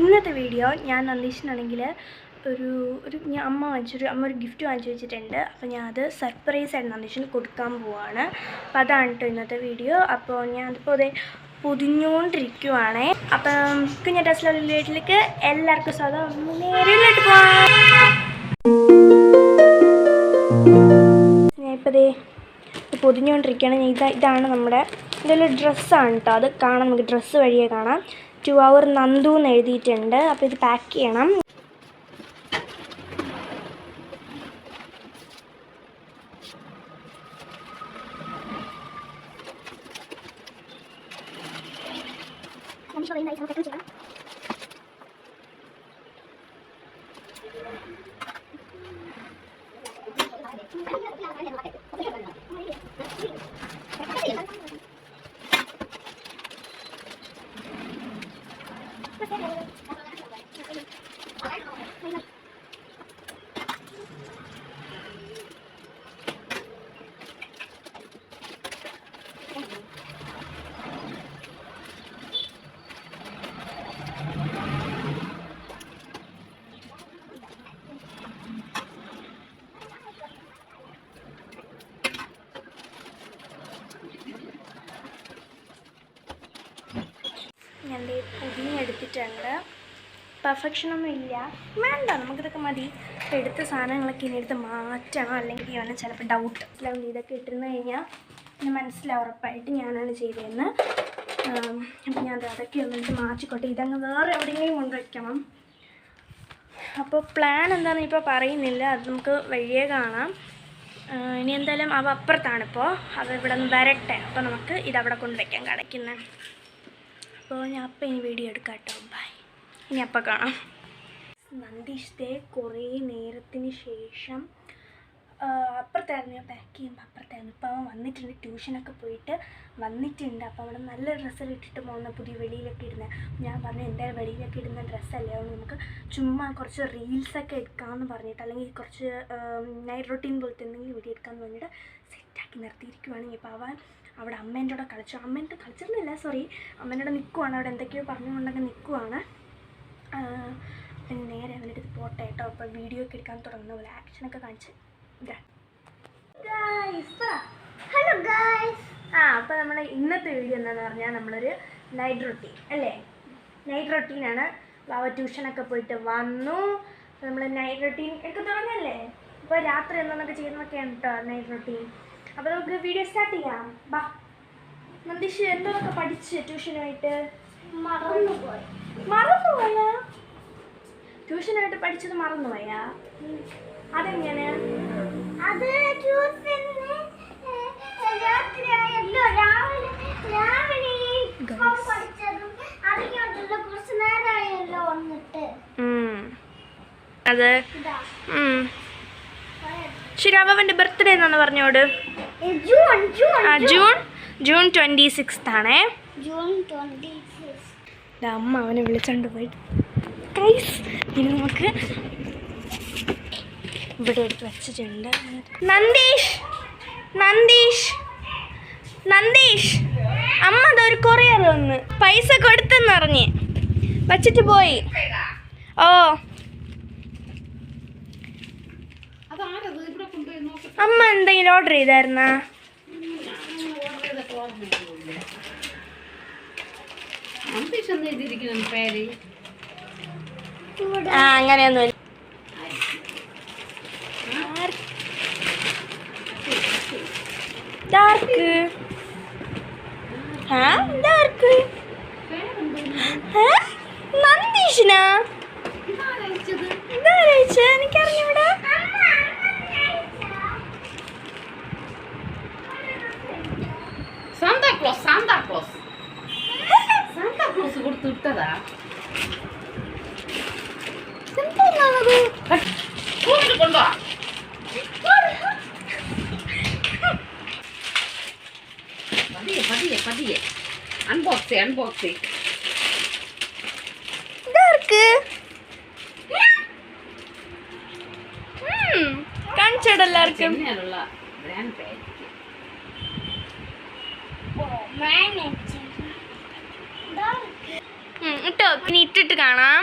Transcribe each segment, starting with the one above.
ഇന്നത്തെ വീഡിയോ ഞാൻ നന്ദീഷിനാണെങ്കിൽ ഒരു ഒരു ഞാൻ അമ്മ വാങ്ങിച്ചൊരു അമ്മ ഒരു ഗിഫ്റ്റ് വാങ്ങിച്ചു വെച്ചിട്ടുണ്ട്. അപ്പോൾ ഞാൻ അത് സർപ്രൈസ് ആയിട്ട് നന്ദീഷിന് കൊടുക്കാൻ പോവാണ്. അപ്പോൾ അതാണ് കേട്ടോ ഇന്നത്തെ വീഡിയോ. അപ്പോൾ ഞാൻ അതിപ്പോൾ അതേ പൊതിഞ്ഞുകൊണ്ടിരിക്കുവാണേ അപ്പം കുഞ്ഞ ടെസ്ല വീട്ടിലേക്ക് എല്ലാവർക്കും സ്വാഗതം. ഇപ്പോൾ ദേ പൊതിഞ്ഞുകൊണ്ടിരിക്കുകയാണ് ഇതാ ഇതാണ് നമ്മുടെ ഇതൊരു ഡ്രസ്സാണ് കേട്ടോ അത് കാണാം. നമുക്ക് ഡ്രസ്സ് വഴിയേ കാണാം. ടു അവർ നന്ദു എന്ന് എഴുതിയിട്ടുണ്ട്. അപ്പോൾ ഇത് പാക്ക് ചെയ്യണം. 我来一个我来一个 ഞാൻ പുതിയ പൊതിഞ്ഞെടുത്തിട്ടുണ്ട് പെർഫെക്ഷനൊന്നും ഇല്ല വേണ്ട നമുക്കിതൊക്കെ മതി. എടുത്ത സാധനങ്ങളൊക്കെ ഇനി എടുത്ത് മാറ്റണം. അല്ലെങ്കിൽ ഇവനെ ചിലപ്പോൾ ഡൗട്ട് അല്ലെങ്കിൽ ഇതൊക്കെ ഇട്ടിരുന്ന് കഴിഞ്ഞാൽ മനസ്സിലാവും ഉറപ്പായിട്ട് ഞാനാണ് ചെയ്തതെന്ന്. അപ്പം ഞാൻ അതൊക്കെ ഒന്ന് മാറ്റിക്കോട്ടെ. ഇതങ്ങ് വേറെ എവിടെയെങ്കിലും കൊണ്ടുവയ്ക്കണം. അപ്പോൾ പ്ലാൻ എന്താണെന്ന് ഇപ്പോൾ പറയുന്നില്ല. അത് നമുക്ക് വഴിയേ കാണാം. ഇനി എന്തായാലും അവ അപ്പുറത്താണിപ്പോൾ അവ ഇവിടെ നിന്ന് വരട്ടെ. അപ്പോൾ നമുക്ക് ഇതവിടെ കൊണ്ടുവയ്ക്കാം. കിടക്കുന്നത് അപ്പോൾ ഞാൻ അപ്പം ഇനി വീഡിയോ എടുക്കാം കേട്ടോ. ബൈ ഇനി അപ്പം കാണാം. നന്ദീഷ് ദേ കുറേ നേരത്തിന് ശേഷം അപ്പുറത്തായിരുന്നു ഞാൻ പാക്ക് ചെയ്യുമ്പോൾ അപ്പുറത്തായിരുന്നു. ഇപ്പോൾ അവൻ വന്നിട്ടുണ്ട് ട്യൂഷനൊക്കെ പോയിട്ട് വന്നിട്ടുണ്ട്. അപ്പോൾ അവിടെ നല്ല ഡ്രസ്സെല്ലാം ഇട്ടിട്ട് പോകുന്ന പുതിയ വെളിയിലൊക്കെ ഇടുന്നത് ഞാൻ പറഞ്ഞു എന്തായാലും വെളിയിലൊക്കെ ഇടുന്ന ഡ്രസ്സല്ലേ അതുകൊണ്ട് നമുക്ക് ചുമ്മാ കുറച്ച് റീൽസൊക്കെ എടുക്കാമെന്ന് പറഞ്ഞിട്ട് അല്ലെങ്കിൽ കുറച്ച് നൈറ്റ് റൊട്ടീൻ പോലത്തെ എന്തെങ്കിലും വീഡിയോ എടുക്കാമെന്ന് പറഞ്ഞിട്ട് സെറ്റാക്കി നിർത്തിയിരിക്കുവാണെങ്കിൽ ഇപ്പോൾ അവൻ അവിടെ അമ്മേന്റെ കൂടെ കളിച്ചു. അമ്മേന്റെ കളിച്ചിരുന്നില്ല സോറി അമ്മേന്റെ കൂടെ നിൽക്കുവാണ് അവിടെ എന്തൊക്കെയോ പറഞ്ഞുകൊണ്ടൊക്കെ നിൽക്കുവാണ് പിന്നെ നേരെ അവന്റെ അടുത്ത് പോട്ടെ കേട്ടോ. അപ്പോൾ വീഡിയോ ഒക്കെ എടുക്കാൻ തുടങ്ങുന്ന പോലെ ആക്ഷനൊക്കെ കാണിച്ച്. ഹലോ ഗായ്സ് ആ അപ്പോൾ നമ്മുടെ ഇന്നത്തെ വീഡിയോ എന്താണെന്ന് പറഞ്ഞാൽ നമ്മളൊരു നൈറ്റ് റൊട്ടീൻ അല്ലേ? നൈറ്റ് റൊട്ടീനാണ് അവ ട്യൂഷനൊക്കെ പോയിട്ട് വന്നു. നമ്മൾ നൈറ്റ് റൊട്ടീൻ ഒക്കെ തുടങ്ങിയല്ലേ? ഇപ്പോൾ രാത്രി എന്താണെന്നൊക്കെ ചെയ്യുന്നതൊക്കെയാണ് കേട്ടോ നൈറ്റ് റൊട്ടീൻ അപ്പോൾ നമുക്ക് വീഡിയോ സ്റ്റാർട്ട് ചെയ്യാം. ബാ നന്ദിഷ് എന്തൊക്കെ പഠിച്ച് ട്യൂഷനായിട്ട് മറന്നുപോയി. മറന്നുപോയാ? ട്യൂഷനായിട്ട് പഠിച്ചത് മറന്നുപോയാ? അതെങ്ങനെ അത് ട്യൂഷന് രാത്രിയായല്ലോ രാവിലെ രാവിലെ ഈ പഠിച്ചതും കുറച്ച് നേരമായല്ലോ വന്നിട്ട്. അത്. ശരി അവന്റെ ബർത്ത്ഡേ എന്നാണ് പറഞ്ഞോട്. June June June. Twenty sixth ആണേ ജൂൺ ട്വന്റി സിക്സ്. അമ്മ അവനെ വിളിച്ചോണ്ട് പോയി. ഗൈസ് ഇനി നമുക്ക് ഇവിടെ എടുത്ത് വെച്ചിട്ടുണ്ട്. നന്ദീഷ് നന്ദീഷ് നന്ദീഷ് അമ്മ അതൊരു കൊറിയർ വന്ന്. പൈസ കൊടുത്തെന്നറിഞ്ഞ്. വച്ചിട്ട് പോയി. ഓ അതാരത് ഇവിടെ കൊണ്ടുപോയി നോക്കി അമ്മ എന്തെങ്കിലും ഓർഡർ ചെയ്തായിരുന്നാ? അങ്ങനെയൊന്നും ആ അങ്ങനെയൊന്നുമില്ല. ഡാർക്ക് ആ ഡാർക്ക് നന്ദീഷിനാ? ഇതാരയച്ചത് తుడుతుందా பதிய பதிய பதிய அன்பாக்ஸி அன்பாக்ஸி இருக்கு கண் சடலா இருக்கு பிராண்ட் കേട്ടോ പിന്നെ ഇട്ടിട്ട് കാണാം.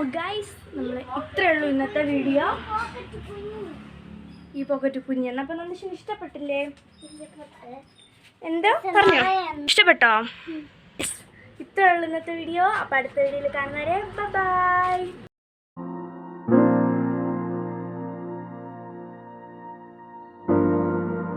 ഇത്രയുള്ളൂ നമ്മൾ ഇത്രയേ ഉള്ളൂ ഇന്നത്തെ വീഡിയോ ഈ പോക്കറ്റ് കുഞ്ഞെന്ന് അപ്പൊ നമുക്ക് ഇഷ്ടപ്പെട്ടില്ലേ? എന്താ? പറഞ്ഞോ. ഇഷ്ടപ്പെട്ടോ? ഇത്രയുള്ള ഉള്ളൂ ഇന്നത്തെ വീഡിയോ. അപ്പൊ അടുത്ത വീഡിയോയിൽ കാണുന്നവരെ ബൈ.